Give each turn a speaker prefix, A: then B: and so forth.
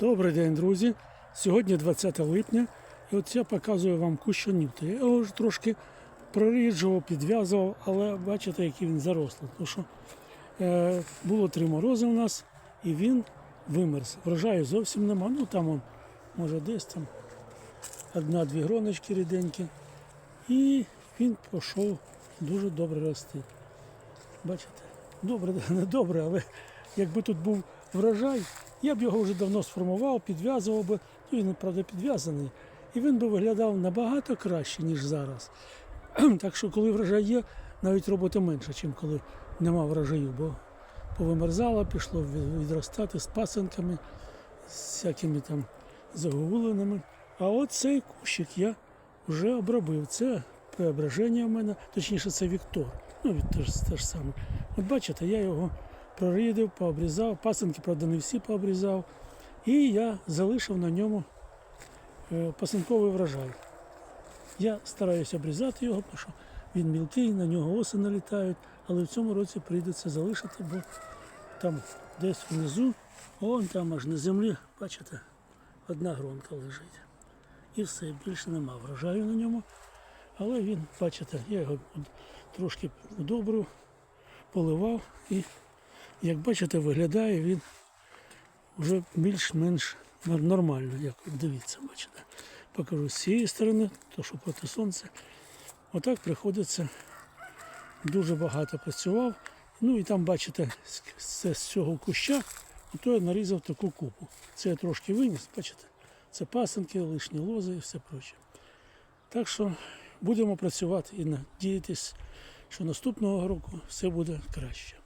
A: Добрий день, друзі. Сьогодні 20 липня, і от я показую вам кущанів. Я його вже трошки проріджував, підв'язував, але бачите, який він зарослий. Тому що е, було три морози у нас, і він вимерз. Врожаю зовсім нема. Ну там он, може десь там одна-дві гроночки ріденькі. І він пішов дуже добре рости. Бачите? Добре, не добре, але якби тут був врожай, я б його вже давно сформував, підв'язував би, ну він, правда, підв'язаний. І він би виглядав набагато краще, ніж зараз. Так що, коли врожай є, навіть роботи менше, ніж коли нема врожаю, бо повимерзало, пішло відростати з пасенками, з всякими там загогулинами. А от цей кущик я вже обробив. Це преображення в мене, точніше, це Віктор. Ну, від ж, те ж саме. От бачите, я його прорідив, пообрізав, пасенки, правда, не всі пообрізав. І я залишив на ньому е, пасинковий врожай. Я стараюся обрізати його, тому що він мілкий, на нього оси налітають, але в цьому році прийдеться залишити, бо там десь внизу, вон там аж на землі, бачите, одна гронка лежить. І все, більше нема врожаю на ньому. Але він, бачите, я його трошки удобрив, поливав і, як бачите, виглядає він вже більш-менш нормально. Як дивіться, бачите. Покажу з цієї сторони, то що проти сонця. Отак приходиться дуже багато працював. Ну і там, бачите, з, з цього куща, то я нарізав таку купу. Це я трошки виніс, бачите, це пасенки, лишні лози і все проче. Так що будемо працювати і надіятись, що наступного року все буде краще.